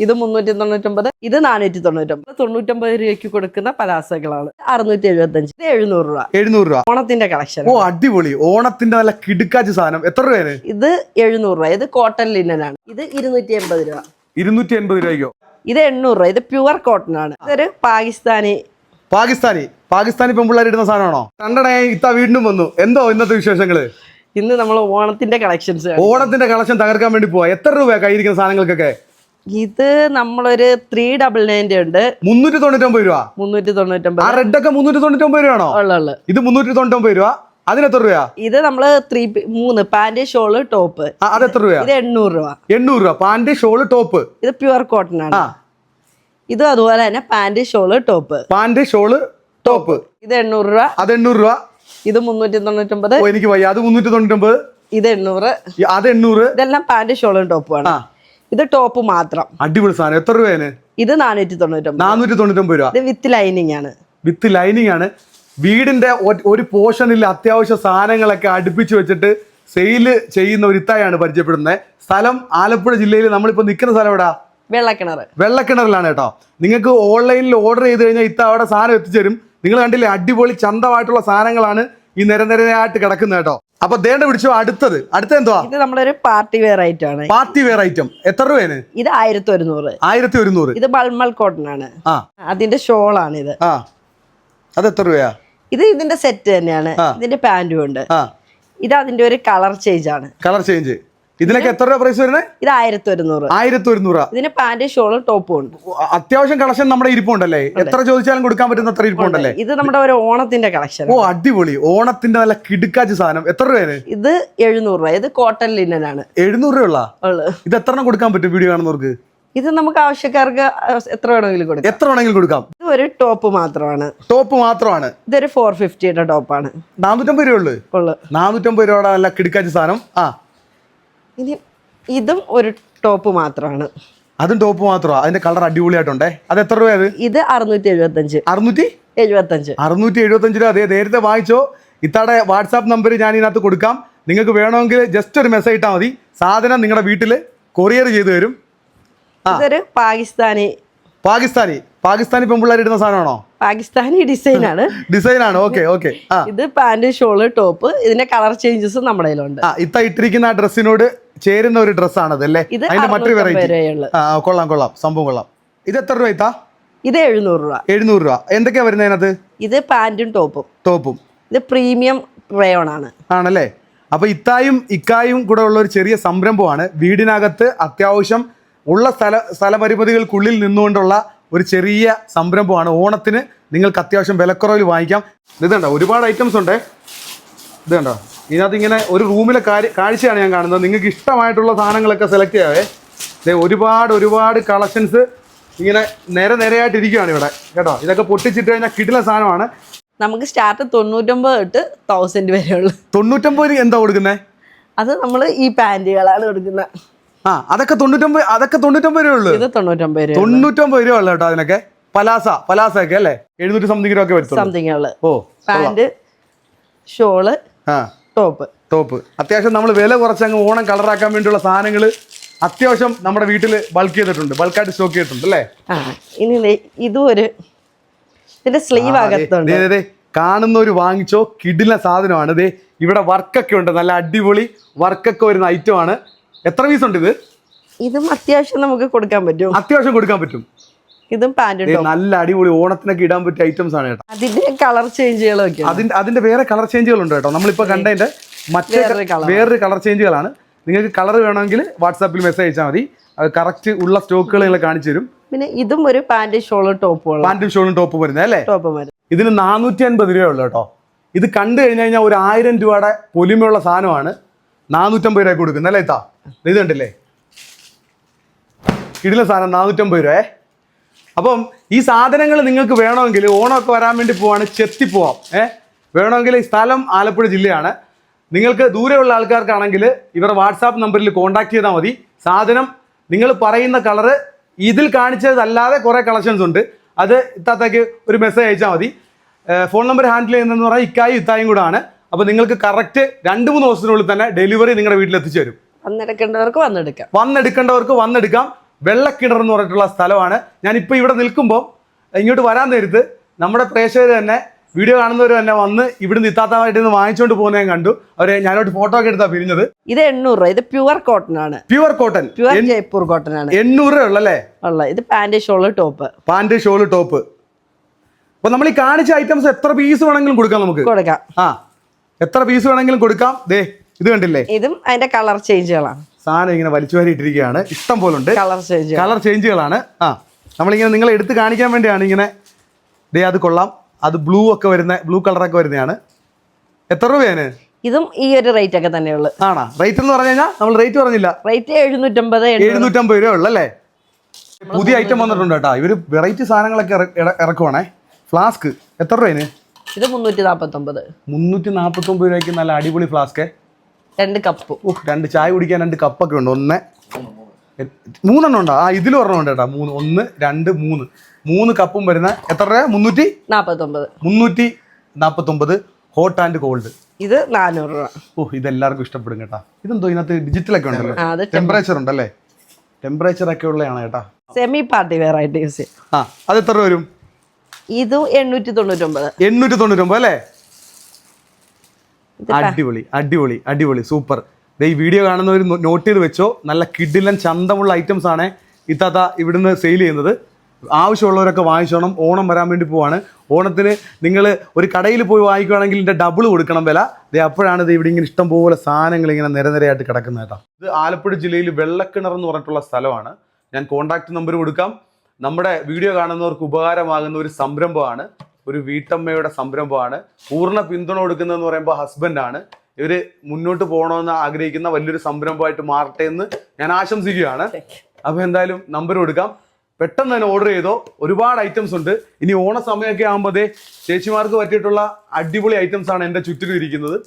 ഇത് മുന്നൂറ്റി തൊണ്ണൂറ്റൊമ്പത് ഇത് നാനൂറ്റി തൊണ്ണൂറ്റൊമ്പത് തൊണ്ണൂറ്റൊമ്പത് രൂപയ്ക്ക് കൊടുക്കുന്ന പലാസകളാണ്. അറുന്നൂറ്റി എഴുപത്തഞ്ച് ഇത് എഴുന്നൂറ് രൂപ. എഴുന്നൂറ് രൂപ. ഓണത്തിന്റെ കളക്ഷൻ ഓ അടിപൊളി. ഓണത്തിന്റെ നല്ല കിടുക്കാച്ച സാധനം. എത്ര രൂപയാണ്? ഇത് എഴുന്നൂറ് രൂപ. ഇത് കോട്ടൺ ലിനനാണ് ഇത് ഇരുന്നൂറ്റി എൺപത് രൂപ. ഇരുന്നൂറ്റി എൺപത് രൂപയ്ക്കോ? ഇത് എണ്ണൂറ് രൂപ. ഇത് പ്യുവർ കോട്ടൺ ആണ്. ഇതൊരു പാകിസ്ഥാനി പാകിസ്ഥാനി. പാകിസ്ഥാനി പെൺപിള്ളേർ ഇടുന്ന സാധനമാണോ? കണ്ടടേ ഇത്ത വീണ്ടും വന്നു. എന്തോ ഇന്നത്തെ വിശേഷങ്ങൾ? ഇന്ന് നമ്മൾ ഓണത്തിന്റെ കളക്ഷൻസ് ഓണത്തിന്റെ കളക്ഷൻ തകർക്കാൻ വേണ്ടി പോവാ. എത്ര രൂപയാ കയ്യിരിക്കുന്ന സാധനങ്ങൾക്കൊക്കെ? ഇത് നമ്മളൊരു ത്രീ ഡബിൾ നയന്റി ഉണ്ട്. മുന്നൂറ്റി തൊണ്ണൂറ്റൊമ്പത് രൂപ. മുന്നൂറ്റി ആ തൊണ്ണൂറ്റൊമ്പത് റെഡ് ഒക്കെ മുന്നൂറ്റി തൊണ്ണൂറ്റൊമ്പത് രൂപയാണോ? ഉള്ള ഉള്ള. ഇത് മുന്നൂറ്റി തൊണ്ണൂറ്റൊമ്പത് രൂപ അതിനെത്ര രൂപ ഇത് നമ്മൾ ത്രീ മൂന്ന് പാന്റ് ഷോൾ ടോപ്പ്. അത് എത്ര രൂപ ഇത് എണ്ണൂറ് രൂപ. എണ്ണൂറ് രൂപ. Pant shawl top. ഇത് പ്യുവർ കോട്ടൺ ആണ്. ഇത് അതുപോലെ തന്നെ pant shawl top. Pant shawl top. ഇത് എണ്ണൂറ് രൂപ. അത് എണ്ണൂറ് രൂപ. ഇത് മുന്നൂറ്റി തൊണ്ണൂറ്റൊമ്പത് ഓ എനിക്ക് വയ്യ. അത് മുന്നൂറ്റി തൊണ്ണൂറ്റൊമ്പത് ഇത് എണ്ണൂറ്. അത് എണ്ണൂറ്. ഇതെല്ലാം പാന്റ് ഷോളും ടോപ്പുമാണ് ആ. ഇത് ടോപ്പ് മാത്രം. അടിപൊളി സാധനം. എത്ര രൂപയാണ്? ഇത് നാനൂറ്റി തൊണ്ണൂറ്റൊമ്പത് നാനൂറ്റി തൊണ്ണൂറ്റൊമ്പത് രൂപ. ഇത് വിത്ത് ലൈനിങ് ആണ്. വിത്ത് ലൈനിങ് ആണ്. വീടിന്റെ ഒരു പോർഷനിൽ അത്യാവശ്യ സാധനങ്ങളൊക്കെ അടുപ്പിച്ച് വെച്ചിട്ട് സെയിൽ ചെയ്യുന്ന ഒരു ഇത്തായാണ് പരിചയപ്പെടുന്നത്. സ്ഥലം ആലപ്പുഴ ജില്ലയിൽ നമ്മളിപ്പോ നിൽക്കുന്ന സ്ഥലം എവിടാ? വെള്ളക്കിണർ വെള്ളക്കിണറിലാണ് കേട്ടോ. നിങ്ങൾക്ക് ഓൺലൈനിൽ ഓർഡർ ചെയ്ത് കഴിഞ്ഞാൽ ഇത്ത അവിടെ സാധനം എത്തിച്ചേരും. നിങ്ങൾ കണ്ടില്ലേ? അടിപൊളി ചന്തമായിട്ടുള്ള സാധനങ്ങളാണ് ഈ നിരനിരയായിട്ട് കിടക്കുന്നത് കേട്ടോ. അപ്പൊ ദേണ്ട പിടിച്ചു അടുത്തത്. അടുത്ത എന്തുവാ ഇത് നമ്മളൊരു പാർട്ടി വെയർ ഐറ്റം ആണ് പാർട്ടി വെയർ ഐറ്റം. എത്ര രൂപയാണ് ഇത് ആയിരത്തി ഒരുന്നൂറ് ആയിരത്തി ഒരുന്നൂറ് ഇത് ബൾമൽ കോട്ടൺ ആണ് അതിന്റെ ഷോൾ ആണ് ഇത് ആ. അത് എത്ര രൂപയാ? ഇത് ഇതിന്റെ സെറ്റ് തന്നെയാണ്. ഇതിന്റെ പാന്റും ഉണ്ട്. ഇത് അതിന്റെ ഒരു കളർ ചേഞ്ച് ആണ് കളർ ചേഞ്ച്. ഇതിനൊക്കെ എത്ര രൂപ പ്രൈസ് വരുന്നത് ഇത് ആയിരത്തി ഒരുന്നൂറ് ആയിരത്തി ഒരുന്നൂറ് ഇതിന് പാന്റ് ഷോളും ടോപ്പും ഉണ്ട്. അത്യാവശ്യം കളക്ഷൻ നമ്മുടെ ഇരിപ്പുണ്ടല്ലേ? എത്ര ചോദിച്ചാലും കൊടുക്കാൻ പറ്റുന്ന അത്ര ഇരിപ്പുണ്ടല്ലേ? ഇത് നമ്മുടെ ഒരു ഓണത്തിന്റെ കളക്ഷൻ ഓ അടിപൊളി. ഓണത്തിന്റെ നല്ല കിടുക്കാച്ച് സാധനം. എത്ര രൂപയാണ്? ഇത് എഴുന്നൂറ് രൂപ. ഇത് കോട്ടൺ ലിനനാണ് എഴുന്നൂറ് രൂപ ഇത് എത്ര എണ്ണം കൊടുക്കാൻ പറ്റും വീഡിയോ കാണുന്നവർക്ക്? ഇത് നമുക്ക് ആവശ്യക്കാർക്ക് എത്ര വേണമെങ്കിലും കൊടുക്കാം. എത്ര വേണമെങ്കിലും കൊടുക്കാം? ഇത് ഒരു ടോപ്പ് മാത്രമാണ്. ടോപ്പ് മാത്രമാണ്. ഇതൊരു ഫോർ ഫിഫ്റ്റിയുടെ ടോപ്പാണ്. നാനൂറ്റമ്പത് രൂപ ഉള്ളു. നാനൂറ്റമ്പത് രൂപയുടെ നല്ല കിടുക്കാച്ച സാധനം. ആ ഇനി ഇതും ഒരു ടോപ്പ് മാത്രമാണ് അതും ടോപ്പ് മാത്രമാണ് അതിന്റെ കളർ അടിപൊളിയായിട്ടുണ്ടേ. അത് എത്ര രൂപ ഇത്? അറുന്നൂറ്റി എഴുപത്തഞ്ച് അറുന്നൂറ്റി? എഴുപത്തഞ്ച്. അറുന്നൂറ്റി എഴുപത്തഞ്ച് രൂപ. അതെ നേരത്തെ വാങ്ങിച്ചോ. ഇത്താടെ വാട്സാപ്പ് നമ്പർ ഞാൻ ഇതിനകത്ത് കൊടുക്കാം. നിങ്ങൾക്ക് വേണമെങ്കിൽ ജസ്റ്റ് ഒരു മെസ്സേജ് ഇട്ടാൽ മതി. സാധനം നിങ്ങളുടെ വീട്ടിൽ കൊറിയർ ചെയ്തു തരും. ഇതൊരു പാകിസ്ഥാനി പാകിസ്ഥാനി. പാകിസ്ഥാനി പെൺപിള്ളേർ ഇടുന്ന സാധനമാണോ? പാകിസ്ഥാനി ഡിസൈൻ ആണ്. ഡിസൈൻ ആണ്. ഓക്കെ ഓക്കെ ഇത് പാന്റ് ഷോൾ ടോപ്പ് ഇതിന്റെ കളർ ചേഞ്ചസ് നമ്മുടെ കയ്യിലുണ്ട്. ഇത്ത ഇട്ടിരിക്കുന്ന ആ ഡ്രസ്സിനോട് ചേരുന്ന ഒരു ഡ്രസ്സാണത് അല്ലേ? അതിന്റെ മറ്റൊരു വെറൈറ്റി കൊള്ളാം കൊള്ളാം. സംഭവം കൊള്ളാം. ഇത് എത്ര രൂപ ഇത്താ ഇത് എഴുന്നൂറ് രൂപ. എഴുന്നൂറ് രൂപ. എന്തൊക്കെയാ വരുന്നത് അതിനകത്ത്? ഇത് പാന്റും ടോപ്പും. ടോപ്പും. ഇത് പ്രീമിയം റയോൺ ആണ് ആണല്ലേ? അപ്പൊ ഇത്തായും ഇക്കായും കൂടെ ഉള്ള ഒരു ചെറിയ സംരംഭമാണ്. വീടിനകത്ത് അത്യാവശ്യം ഉള്ള സ്ഥല സ്ഥലപരിമിതികൾക്കുള്ളിൽ നിന്നുകൊണ്ടുള്ള ഒരു ചെറിയ സംരംഭമാണ്. ഓണത്തിന് നിങ്ങൾക്ക് അത്യാവശ്യം വിലക്കുറവിൽ വാങ്ങിക്കാം. ഇത് കണ്ടോ? ഒരുപാട് ഐറ്റംസ് ഉണ്ട്. ഇത് കണ്ടോ? ഇതിനകത്ത് ഇങ്ങനെ ഒരു റൂമിലെ കാര്യ കാഴ്ചയാണ് ഞാൻ കാണുന്നത്. നിങ്ങൾക്ക് ഇഷ്ടമായിട്ടുള്ള സാധനങ്ങളൊക്കെ സെലക്ട് ചെയ്യാവേ. ഇതേ ഒരുപാട് ഒരുപാട് കളക്ഷൻസ് ഇങ്ങനെ നേരെ നേരെയായിട്ട് ഇരിക്കുകയാണ് ഇവിടെ. കേട്ടോ? ഇതൊക്കെ പൊട്ടിച്ചിട്ട് കഴിഞ്ഞാൽ കിടില സാധനമാണ്. നമുക്ക് സ്റ്റാർട്ട് തൊണ്ണൂറ്റൊമ്പത് തൊട്ട് തൗസൻഡ് വരെ ഉള്ളു തൊണ്ണൂറ്റൊമ്പത് എന്താ കൊടുക്കുന്നത് അത് നമ്മൾ ഈ പാന്റുകളാണ് കൊടുക്കുന്നത് ആ അതൊക്കെ തൊണ്ണൂറ്റൊമ്പത് അതൊക്കെ തൊണ്ണൂറ്റൊമ്പത് രൂപ ഉള്ളു. ഇത് തൊണ്ണൂറ്റൊമ്പത് രൂപ തൊണ്ണൂറ്റൊമ്പത് രൂപ ഉള്ളു കേട്ടോ അതിനൊക്കെ. പലാസ പലാസ ഒക്കെ അല്ലേ എഴുന്നൂറ്റി സംതിങ് രൂപ ഒക്കെ സംതിങ് ഓ പാന്റ് ഷോൾ ആ. ടോപ്പ് ടോപ്പ് അത്യാവശ്യം നമ്മൾ വില കുറച്ച് അങ്ങ് ഓണം കളറാക്കാൻ വേണ്ടിയുള്ള സാധനങ്ങൾ അത്യാവശ്യം നമ്മുടെ വീട്ടിൽ ബൾക്ക് ചെയ്തിട്ടുണ്ട്. ബൾക്കായിട്ട് സ്റ്റോക്ക് ചെയ്തിട്ടുണ്ട് അല്ലേ? ഇനി ഇതും ഒരു ഇതിന്റെ സ്ലീവ് അകത്തുണ്ട്. ദേ, ദേ, കാണുന്നവര് വാങ്ങിച്ചോ കിടില സാധനമാണ്. ദേ ഇവിടെ വർക്കൊക്കെ ഉണ്ട്. നല്ല അടിപൊളി വർക്കൊക്കെ വരുന്ന ഐറ്റമാണ് എത്ര പീസ് ഉണ്ട് ഇത്? ഇതും അത്യാവശ്യം നമുക്ക് കൊടുക്കാൻ പറ്റും. അത്യാവശ്യം കൊടുക്കാൻ പറ്റും. ഇതും പാന്റും നല്ല അടിപൊളി ഓണത്തിനൊക്കെ ഇടാൻ പറ്റിയ ഐറ്റംസ് ആണ് കേട്ടോ. അതിന്റെ കളർ ചേഞ്ചുകളൊക്കെ അതിന്റെ അതിന്റെ വേറെ കളർ ചേഞ്ചുകൾ ഉണ്ട് കേട്ടോ. നമ്മളിപ്പോ കണ്ടതിന്റെ മറ്റേ വേറൊരു. കളർ ചേഞ്ചുകളാണ് നിങ്ങൾക്ക് കളർ വേണമെങ്കിൽ വാട്സാപ്പിൽ മെസ്സേജ് അയച്ചാൽ മതി. കറക്റ്റ് ഉള്ള സ്റ്റോക്കുകൾ നിങ്ങൾ കാണിച്ചു തരും. പിന്നെ ഇതും ഒരു പാന്റ് ഷോളും ടോപ്പും പാന്റും ഷോളും ടോപ്പ് വരുന്നത് അല്ലേ? ടോപ്പ് വരും ഇതിന് നാനൂറ്റി അൻപത് രൂപയുള്ളൂ കേട്ടോ. ഇത് കണ്ടു കഴിഞ്ഞു കഴിഞ്ഞാൽ ഒരു ആയിരം രൂപയുടെ പൊലിമയുള്ള സാധനമാണ്. നാനൂറ്റമ്പത് രൂപ കൊടുക്കുന്നത് അല്ലേ ഇതാ ഇത് കണ്ടില്ലേ? ഇടില സാധനം നാനൂറ്റമ്പത് രൂപയെ. അപ്പം ഈ സാധനങ്ങൾ നിങ്ങൾക്ക് വേണമെങ്കിൽ ഓണമൊക്കെ വരാൻ വേണ്ടി പോവാണ് ചെത്തി പോവാം ഏ? വേണമെങ്കിൽ ഈ സ്ഥലം ആലപ്പുഴ ജില്ലയാണ്. നിങ്ങൾക്ക് ദൂരെയുള്ള ആൾക്കാർക്കാണെങ്കിൽ ഇവരുടെ വാട്സാപ്പ് നമ്പറിൽ കോൺടാക്ട് ചെയ്താൽ മതി. സാധനം നിങ്ങൾ പറയുന്ന കളറ് ഇതിൽ കാണിച്ചതല്ലാതെ കുറേ കളക്ഷൻസ് ഉണ്ട്. അത് ഇത്താത്തേക്ക് ഒരു മെസ്സേജ് അയച്ചാൽ മതി. ഫോൺ നമ്പർ ഹാൻഡിൽ ചെയ്യുന്നതെന്ന് പറഞ്ഞാൽ ഇക്കായും ഇത്തായും കൂടെ ആണ് അപ്പോൾ നിങ്ങൾക്ക് കറക്റ്റ് രണ്ട് മൂന്ന് ദിവസത്തിനുള്ളിൽ തന്നെ ഡെലിവറി നിങ്ങളുടെ വീട്ടിൽ എത്തിച്ചു തരും. വന്നെടുക്കേണ്ടവർക്ക് വന്നെടുക്കാം. വന്നെടുക്കേണ്ടവർക്ക് വന്നെടുക്കാം. വെള്ളക്കിണർ എന്ന് പറഞ്ഞിട്ടുള്ള സ്ഥലമാണ്. ഞാനിപ്പോൾ ഇവിടെ നിൽക്കുമ്പോൾ ഇങ്ങോട്ട് വരാൻ നേരത്ത് നമ്മുടെ പ്രേക്ഷകർ തന്നെ വീഡിയോ കാണുന്നവർ തന്നെ വന്ന് ഇവിടുന്ന് ഇത്താത്തമായിട്ട് നിന്ന് വാങ്ങിച്ചുകൊണ്ട് പോകുന്നത് ഞാൻ കണ്ടു. അവരെ ഞാനോട്ട് ഫോട്ടോ ഒക്കെ എടുത്താ പിരിഞ്ഞത്. ഇത് എണ്ണൂറ് രൂപ. ഇത് പ്യുവർ കോട്ടൺ ആണ്. Pure cotton pure Jaipur cotton ആണ്. എണ്ണൂറ് രൂപ ഉള്ളല്ലേ? ഉള്ള. ഇത് pant shawl top pant shawl top അപ്പൊ നമ്മൾ ഈ കാണിച്ച ഐറ്റംസ് എത്ര പീസ് വേണമെങ്കിലും കൊടുക്കാം നമുക്ക്? കൊടുക്കാം. ആ. എത്ര പീസ് വേണമെങ്കിലും കൊടുക്കാം? ദേ ഇത് കണ്ടില്ലേ? ഇതും അതിന്റെ കളർ ചേഞ്ചുകളാണ് സാധനം ഇങ്ങനെ വലിച്ചു വാരിയിട്ടിരിക്കുകയാണ് ഇഷ്ടം പോലെ ഉണ്ട് കളർ ചേഞ്ച് കളർ ചേഞ്ചുകളാണ് ആ നമ്മളിങ്ങനെ നിങ്ങളെ എടുത്ത് കാണിക്കാൻ വേണ്ടിയാണ് ഇങ്ങനെ ദേ അത് കൊള്ളാം. അത് ബ്ലൂ ഒക്കെ വരുന്ന ബ്ലൂ കളറൊക്കെ വരുന്നതാണ്. എത്ര രൂപയാണ് ഇതും ഈ ഒരു റേറ്റ് ഒക്കെ തന്നെയുള്ളു. ആണോ? റേറ്റ് എന്ന് പറഞ്ഞു കഴിഞ്ഞാൽ നമ്മൾ റേറ്റ് പറഞ്ഞില്ല. റേറ്റ് എഴുന്നൂറ്റമ്പത് എഴുന്നൂറ്റമ്പത് രൂപ ഉള്ളല്ലേ പുതിയ ഐറ്റം വന്നിട്ടുണ്ട് കേട്ടോ. ഇവർ വെറൈറ്റി സാധനങ്ങളൊക്കെ ഇറ- ഇറ- ഇറക്കുവാണേ. ഫ്ലാസ്ക് എത്ര രൂപയാണ് ഇത് മുന്നൂറ്റി നാപ്പത്തൊമ്പത് മുന്നൂറ്റി നാൽപ്പത്തി ഒമ്പത് രൂപയ്ക്ക് നല്ല അടിപൊളി ഫ്ലാസ്ക് രണ്ട് കപ്പ് രണ്ട് ചായ കുടിക്കാൻ രണ്ട് കപ്പൊക്കെ ഉണ്ട്. ഒന്ന് മൂന്നെണ്ണം ഉണ്ടോ? ആ ഇതിൽ ഒരെണ്ണം ഉണ്ട് കേട്ടോ. മൂന്ന് ഒന്ന് രണ്ട് മൂന്ന്. മൂന്ന് കപ്പും വരുന്ന എത്ര രൂപ? മുന്നൂറ്റി? നാപ്പത്തൊമ്പത്. മുന്നൂറ്റി നാപ്പത്തൊമ്പത് ഹോട്ട് ആൻഡ് കോൾഡ് ഇത് നാനൂറ് രൂപ. ഓ ഇതെല്ലാവർക്കും ഇഷ്ടപ്പെടും കേട്ടാ. ഇതെന്തോ ഇതിനകത്ത് ഡിജിറ്റൽ ഒക്കെ ഉണ്ടല്ലോ. ടെമ്പറേച്ചർ ഉണ്ടല്ലേ? ടെമ്പറേച്ചർ ഒക്കെ ഉള്ളതാണ് കേട്ടാ. സെമി പാർട്ടി വെയർ ആയിട്ട് യൂസ് ചെയ്യും ആ അത് എത്ര രൂപ വരും? ഇത് എണ്ണൂറ്റി തൊണ്ണൂറ്റൊമ്പത്. എണ്ണൂറ്റി തൊണ്ണൂറ്റൊമ്പത് അല്ലേ? ഇത് അടിപൊളി അടിപൊളി അടിപൊളി സൂപ്പർ. ഈ വീഡിയോ കാണുന്നവർ നോട്ട് ചെയ്ത് വെച്ചോ. നല്ല കിഡിലൻ ചന്തമുള്ള ഐറ്റംസ് ആണ് ഇത്താത്ത ഇവിടുന്ന് സെയിൽ ചെയ്യുന്നത്. ആവശ്യമുള്ളവരൊക്കെ വാങ്ങിച്ചോണം ഓണം വരാൻ വേണ്ടി പോവാണ്. ഓണത്തിന് നിങ്ങൾ ഒരു കടയിൽ പോയി വാങ്ങിക്കുവാണെങ്കിൽ ഇതിന്റെ ഡബിൾ കൊടുക്കണം വില. ഇത് അപ്പോഴാണ് ഇത് ഇവിടെ ഇങ്ങനെ ഇഷ്ടംപോലെ സാധനങ്ങൾ ഇങ്ങനെ നിരനിരയായിട്ട് കിടക്കുന്നത് കേട്ടോ. ഇത് ആലപ്പുഴ ജില്ലയിൽ വെള്ളക്കിണർ എന്ന് പറഞ്ഞിട്ടുള്ള സ്ഥലമാണ്. ഞാൻ കോൺടാക്ട് നമ്പർ കൊടുക്കാം. നമ്മുടെ വീഡിയോ കാണുന്നവർക്ക് ഉപകാരമാകുന്ന ഒരു സംരംഭമാണ്. ഒരു വീട്ടമ്മയുടെ സംരംഭമാണ്. പൂർണ പിന്തുണ കൊടുക്കുന്നതെന്ന് പറയുമ്പോൾ ഹസ്ബൻഡാണ്. ഇവർ മുന്നോട്ട് പോകണമെന്ന് ആഗ്രഹിക്കുന്ന വലിയൊരു സംരംഭമായിട്ട് മാറട്ടെ എന്ന് ഞാൻ ആശംസിക്കുകയാണ്. അപ്പോൾ എന്തായാലും നമ്പർ കൊടുക്കാം. പെട്ടെന്ന് തന്നെ ഓർഡർ ചെയ്തോ. ഒരുപാട് ഐറ്റംസ് ഉണ്ട്. ഇനി ഓണ സമയമൊക്കെ ആകുമ്പോൾ ചേച്ചിമാർക്ക് പറ്റിയിട്ടുള്ള അടിപൊളി ഐറ്റംസ് ആണ് എന്റെ ചുറ്റിലും ഇരിക്കുന്നത്.